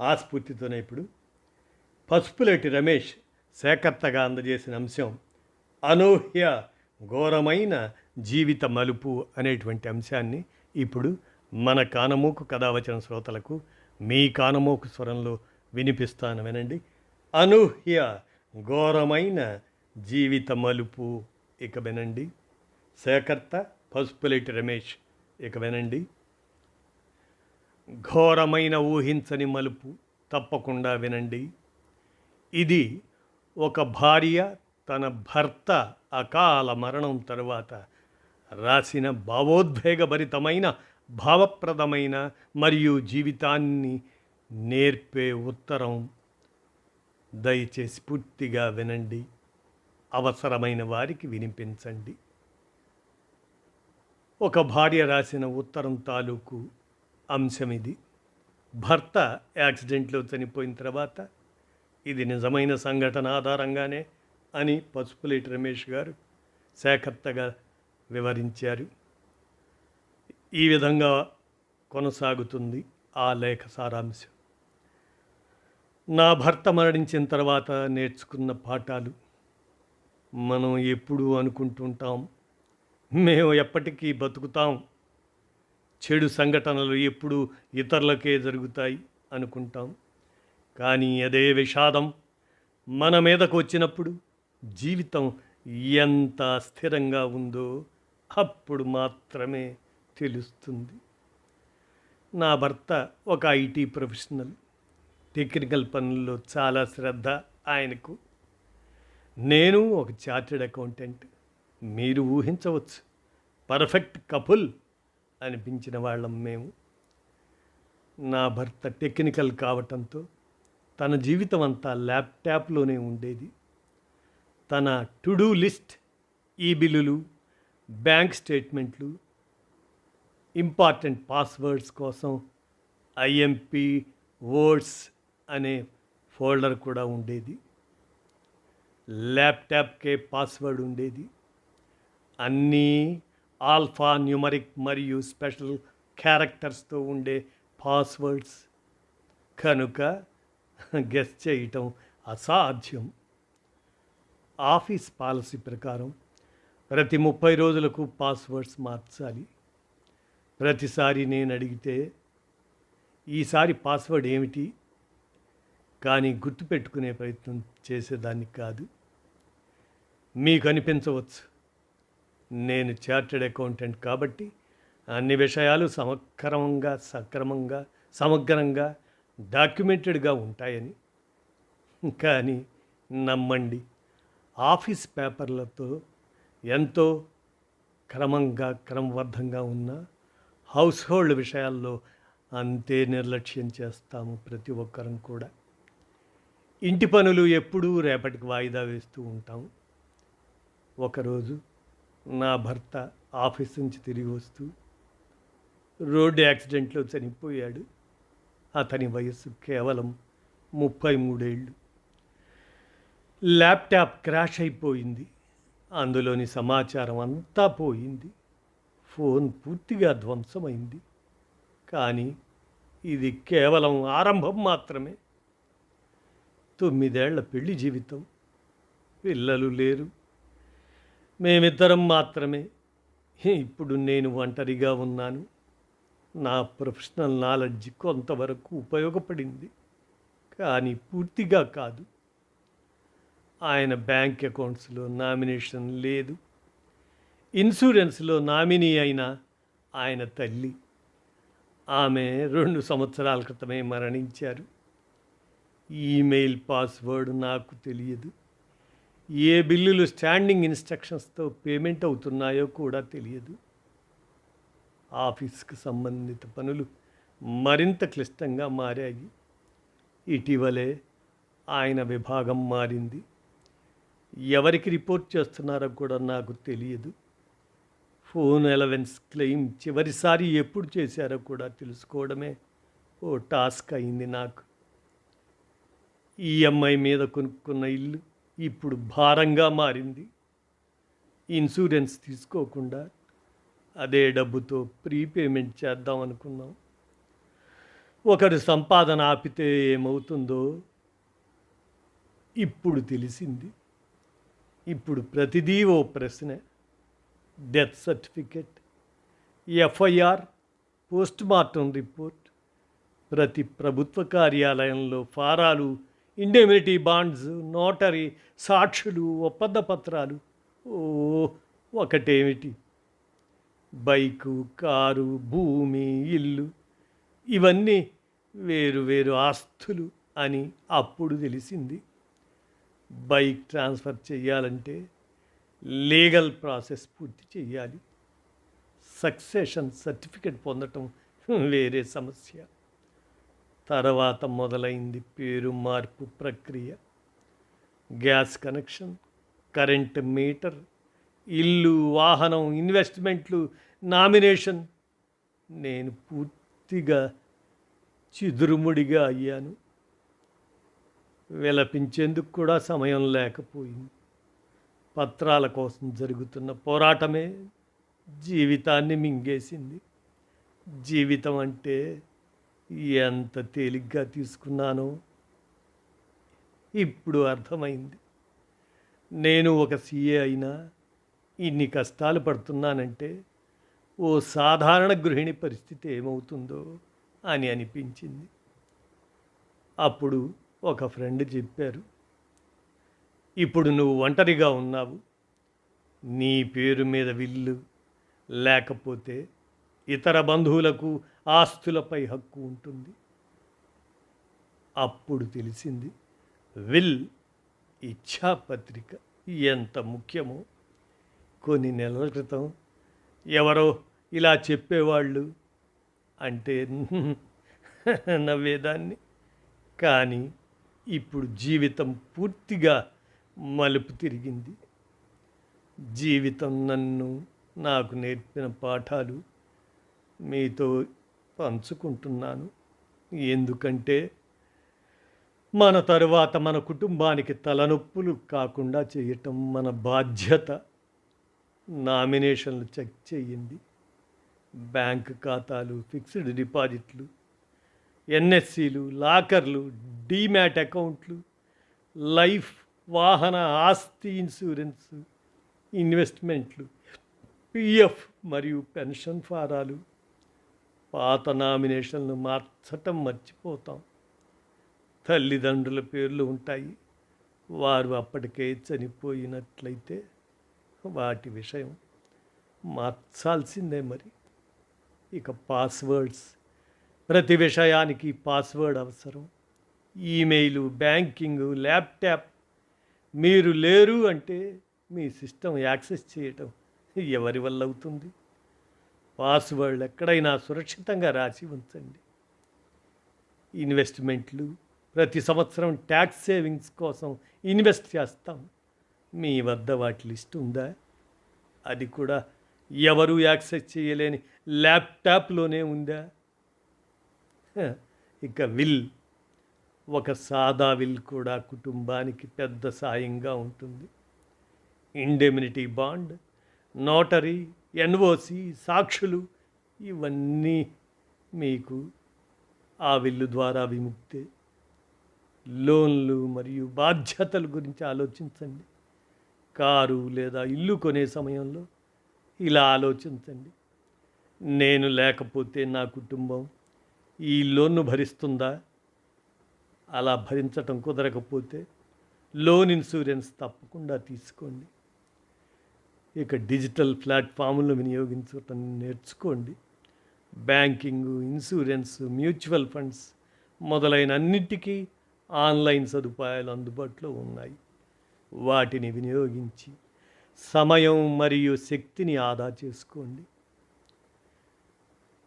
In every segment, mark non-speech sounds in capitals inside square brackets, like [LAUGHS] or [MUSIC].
ఆ స్ఫూర్తితోనే ఇప్పుడు పసుపులేటి రమేష్ సేకర్తగా అందజేసిన అంశం అనూహ్య ఘోరమైన జీవిత మలుపు అనేటువంటి అంశాన్ని ఇప్పుడు మన కానమోకు కథావచన శ్రోతలకు మీ కానమోకు స్వరంలో వినిపిస్తాను వినండి. అనూహ్య ఘోరమైన జీవిత మలుపు ఇక వినండి. సేకర్త పసుపులేటి రమేష్ ఇక వినండి. ఘోరమైన ఊహించని మలుపు. తప్పకుండా వినండి. ఇది ఒక భార్య తన భర్త అకాల మరణం తరువాత రాసిన భావోద్వేగభరితమైన భావప్రదమైన మరియు జీవితాన్ని నేర్పే ఉత్తరం. దయచేసి పూర్తిగా వినండి. అవసరమైన వారికి వినిపించండి. ఒక భార్య రాసిన ఉత్తరం తాలూకు అంశం ఇది భర్త యాక్సిడెంట్లో చనిపోయిన తర్వాత ఇది నిజమైన సంఘటన ఆధారంగానే అని పసుపులేటి రమేష్ గారు శాఖత్తగా వివరించారు. ఈ విధంగా కొనసాగుతుంది ఆ లేఖ సారాంశం. నా భర్త మరణించిన తర్వాత నేర్చుకున్న పాఠాలు. మనం ఎప్పుడూ అనుకుంటుంటాం. మేము ఎప్పటికీ బతుకుతాం. చెడు సంఘటనలు ఎప్పుడూ ఇతరులకే జరుగుతాయి అనుకుంటాం. కానీ అదే విషాదం మన మీదకు వచ్చినప్పుడు జీవితం ఎంత స్థిరంగా ఉందో అప్పుడు మాత్రమే తెలుస్తుంది. నా భర్త ఒక ఐటీ ప్రొఫెషనల్. టెక్నికల్ పనుల్లో చాలా శ్రద్ధ ఆయనకు. నేను ఒక చార్టెడ్ అకౌంటెంట్. మీరు ఊహించవచ్చు. పర్ఫెక్ట్ కపుల్ అనిపించిన వాళ్ళం మేము. నా భర్త టెక్నికల్ కావటంతో తన జీవితం అంతా ల్యాప్టాప్లోనే ఉండేది. తన టు డూ లిస్ట్ ఈ బిల్లులు బ్యాంక్ స్టేట్మెంట్లు ఇంపార్టెంట్ పాస్వర్డ్స్ కోసం ఐఎంపి వర్డ్స్ అనే ఫోల్డర్ కూడా ఉండేది. ల్యాప్టాప్కే పాస్వర్డ్ ఉండేది. అన్నీ ఆల్ఫా న్యూమరిక్ మరియు స్పెషల్ క్యారెక్టర్స్తో ఉండే పాస్వర్డ్స్. కనుక గెస్ చేయటం అసాధ్యం. ఆఫీస్ పాలసీ ప్రకారం ప్రతి ముప్పై రోజులకు పాస్వర్డ్స్ మార్చాలి. ప్రతిసారి నేను అడిగితే ఈసారి పాస్వర్డ్ ఏమిటి? కానీ గుర్తుపెట్టుకునే ప్రయత్నం చేసేదాన్ని కాదు. మీకు అనిపించవచ్చు. నేను చార్టెడ్ అకౌంటెంట్ కాబట్టి అన్ని విషయాలు సమక్రమంగా సక్రమంగా సమగ్రంగా డాక్యుమెంటెడ్గా ఉంటాయని. కానీ నమ్మండి ఆఫీస్ పేపర్లతో ఎంతో క్రమంగా క్రమబద్ధంగా ఉన్న హౌస్ హోల్డ్ విషయాల్లో అంతే నిర్లక్ష్యం చేస్తాము ప్రతి ఒక్కరం కూడా. ఇంటి పనులు ఎప్పుడూ రేపటికి వాయిదా వేస్తూ ఉంటాం. ఒకరోజు నా భర్త ఆఫీస్ నుంచి తిరిగి వస్తూ రోడ్డు యాక్సిడెంట్లో చనిపోయాడు. అతని వయస్సు కేవలం ముప్పై మూడేళ్ళు. ల్యాప్టాప్ క్రాష్ అయిపోయింది. అందులోని సమాచారం అంతా పోయింది. ఫోన్ పూర్తిగా ధ్వంసమైంది. కానీ ఇది కేవలం ఆరంభం మాత్రమే. తొమ్మిదేళ్ళ పెళ్ళి జీవితం. పిల్లలు లేరు. మేమిద్దరం మాత్రమే. ఇప్పుడు నేను ఒంటరిగా ఉన్నాను. నా ప్రొఫెషనల్ నాలెడ్జ్ కొంతవరకు ఉపయోగపడింది. కానీ పూర్తిగా కాదు. ఆయన బ్యాంక్ అకౌంట్స్లో నామినేషన్ లేదు. ఇన్సూరెన్స్లో నామినీ అయిన ఆయన తల్లి. ఆమె రెండు సంవత్సరాల క్రితమే మరణించారు. ఈమెయిల్ పాస్వర్డ్ నాకు తెలియదు. ఏ బిల్లులు స్టాండింగ్ ఇన్స్ట్రక్షన్స్తో పేమెంట్ అవుతున్నాయో కూడా తెలియదు. ఆఫీస్కి సంబంధిత పనులు మరింత క్లిష్టంగా మారాయి. ఇటీవలే ఆయన విభాగం మారింది. ఎవరికి రిపోర్ట్ చేస్తున్నారో కూడా నాకు తెలియదు. ఫోన్ అలవెన్స్ క్లెయిమ్ చివరిసారి ఎప్పుడు చేశారో కూడా తెలుసుకోవడమే ఓ టాస్క్ అయింది నాకు. ఈఎంఐ మీద కొనుక్కున్న ఇల్లు ఇప్పుడు భారంగా మారింది. ఇన్సూరెన్స్ తీసుకోకుండా అదే డబ్బుతో ప్రీపేమెంట్ చేద్దాం అనుకున్నాం. ఒకరు సంపాదన ఆపితే ఏమవుతుందో ఇప్పుడు తెలిసింది. ఇప్పుడు ప్రతిదీ ఓ ప్రశ్న. Death certificate FIR post mortem report ప్రతి ప్రభుత్వ కార్యాలయంలో ఫారాలు ఇండెమినిటీ బాండ్స్ నోటరీ సాక్షులు ఒప్పంద పత్రాలు. ఓ ఒకటేమిటి? బైకు కారు భూమి ఇల్లు. ఇవన్నీ వేరు వేరు ఆస్తులు అని అప్పుడు తెలిసింది. బైక్ ట్రాన్స్ఫర్ చేయాలంటే లీగల్ ప్రాసెస్ పూర్తి చేయాలి సక్సెషన్ సర్టిఫికెట్ పొందటం వేరే సమస్య. తర్వాత మొదలైంది పేరు మార్పు ప్రక్రియ. గ్యాస్ కనెక్షన్ కరెంట్ మీటర్ ఇల్లు వాహనం ఇన్వెస్ట్మెంట్లు నామినేషన్. నేను పూర్తిగా చిదురుముడిగా అయ్యాను. విలపించేందుకు కూడా సమయం లేకపోయింది. పత్రాల కోసం జరుగుతున్న పోరాటమే జీవితాన్ని మింగేసింది. జీవితం అంటే ఎంత తేలిగ్గా తీసుకున్నానో ఇప్పుడు అర్థమైంది. నేను ఒక సీఏ అయినా ఇన్ని కష్టాలు పడుతున్నానంటే ఓ సాధారణ గృహిణి పరిస్థితి ఏమవుతుందో అని అనిపించింది. అప్పుడు ఒక ఫ్రెండ్ చెప్పారు ఇప్పుడు నువ్వు ఒంటరిగా ఉన్నావు నీ పేరు మీద విల్లు లేకపోతే ఇతర బంధువులకు ఆస్తులపై హక్కు ఉంటుంది. అప్పుడు తెలిసింది విల్ ఇచ్ఛాపత్రిక ఎంత ముఖ్యమో. కొన్ని నెలల క్రితం ఎవరో ఇలా చెప్పేవాళ్ళు అంటే [LAUGHS] నవ్వేదాన్ని. కానీ ఇప్పుడు జీవితం పూర్తిగా మలుపు తిరిగింది. జీవితం నన్ను నాకు నేర్పిన పాఠాలు మీతో పంచుకుంటున్నాను. ఎందుకంటే మన తరువాత మన కుటుంబానికి తలనొప్పులు కాకుండా చేయటం మన బాధ్యత. నామినేషన్లు చెక్ చేయండి. బ్యాంక్ ఖాతాలు ఫిక్స్డ్ డిపాజిట్లు ఎన్ఎస్సీలు లాకర్లు డీమ్యాట్ అకౌంట్లు లైఫ్ వాహన ఆస్తి ఇన్సూరెన్స్ ఇన్వెస్ట్మెంట్లు పిఎఫ్ మరియు పెన్షన్ ఫారాలు పాత నామినేషన్లు మార్చటం మర్చిపోతాం. తల్లిదండ్రుల పేర్లు ఉంటాయి. వారు అప్పటికే చనిపోయినట్లయితే వాటి విషయం మార్చాల్సిందే మరి. ఇక పాస్వర్డ్స్. ప్రతి విషయానికి పాస్వర్డ్ అవసరం. Email banking laptop. మీరు లేరు అంటే మీ సిస్టమ్ యాక్సెస్ చేయటం ఎవరి వల్ల అవుతుంది? పాస్వర్డ్ ఎక్కడైనా సురక్షితంగా రాసి ఉంచండి. ఇన్వెస్ట్మెంట్లు ప్రతి సంవత్సరం ట్యాక్స్ సేవింగ్స్ కోసం ఇన్వెస్ట్ చేస్తాం. మీ వద్ద వాటి లిస్ట్ ఉందా? అది కూడా ఎవరు యాక్సెస్ చేయలేని ల్యాప్టాప్లోనే ఉందా? ఇక విల్ ఒక సాదా విల్ కూడా కుటుంబానికి పెద్ద సాయంగా ఉంటుంది. ఇండెమినిటీ బాండ్ నోటరీ ఎన్ఓసి సాక్షులు ఇవన్నీ మీకు ఆ విల్లు ద్వారా విముక్తే లోన్లు మరియు బాధ్యతల గురించి ఆలోచించండి. కారు లేదా ఇల్లు కొనే సమయంలో ఇలా ఆలోచించండి. నేను లేకపోతే నా కుటుంబం ఈ లోన్ను భరిస్తుందా? అలా భరించటం కుదరకపోతే లోన్ ఇన్సూరెన్స్ తప్పకుండా తీసుకోండి. ఇక డిజిటల్ ప్లాట్ఫామ్లను వినియోగించటం నేర్చుకోండి. బ్యాంకింగ్ ఇన్సూరెన్స్ మ్యూచువల్ ఫండ్స్ మొదలైన అన్నిటికీ ఆన్లైన్ సదుపాయాలు అందుబాటులో ఉన్నాయి. వాటిని వినియోగించి సమయం మరియు శక్తిని ఆదా చేసుకోండి.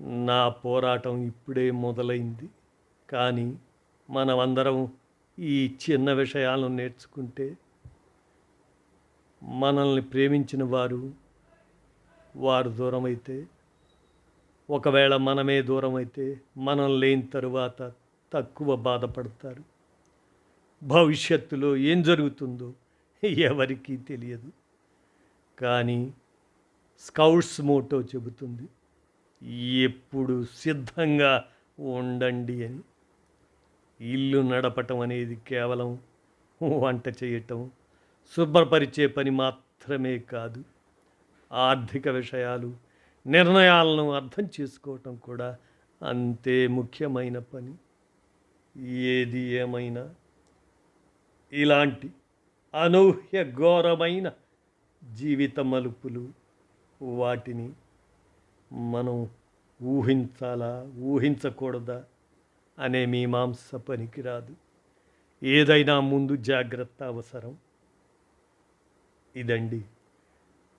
నా పోరాటం ఇప్పుడే మొదలైంది. కానీ మనమందరం ఈ చిన్న విషయాలను నేర్చుకుంటే మనల్ని ప్రేమించిన వారు వారు దూరమైతే ఒకవేళ మనమే దూరమైతే మనం లేని తరువాత తక్కువ బాధపడతారు. భవిష్యత్తులో ఏం జరుగుతుందో ఎవరికీ తెలియదు. కానీ స్కౌట్స్ మోటో చెబుతుంది ఎప్పుడు సిద్ధంగా ఉండండి అని. ఇల్లు నడపటం అనేది కేవలం వంట చేయటం శుభ్రపరిచే పని మాత్రమే కాదు ఆర్థిక విషయాలు నిర్ణయాలను అర్థం చేసుకోవటం కూడా అంతే ముఖ్యమైన పని. ఏది ఏమైనా ఇలాంటి అనూహ్య ఘోరమైన జీవిత మలుపులు వాటిని మనం ఊహించాలా ఊహించకూడదా అనే మీమాంస పనికిరాదు. ఏదైనా ముందు జాగ్రత్త అవసరం. ఇదండి.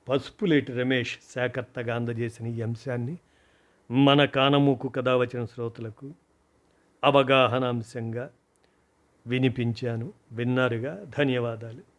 పసుపులేటి రమేష్ శాకర్తగా అందజేసిన ఈ అంశాన్ని మన కానమూకు కథ వచ్చిన శ్రోతలకు అవగాహన అంశంగా వినిపించాను. విన్నారుగా? ధన్యవాదాలు.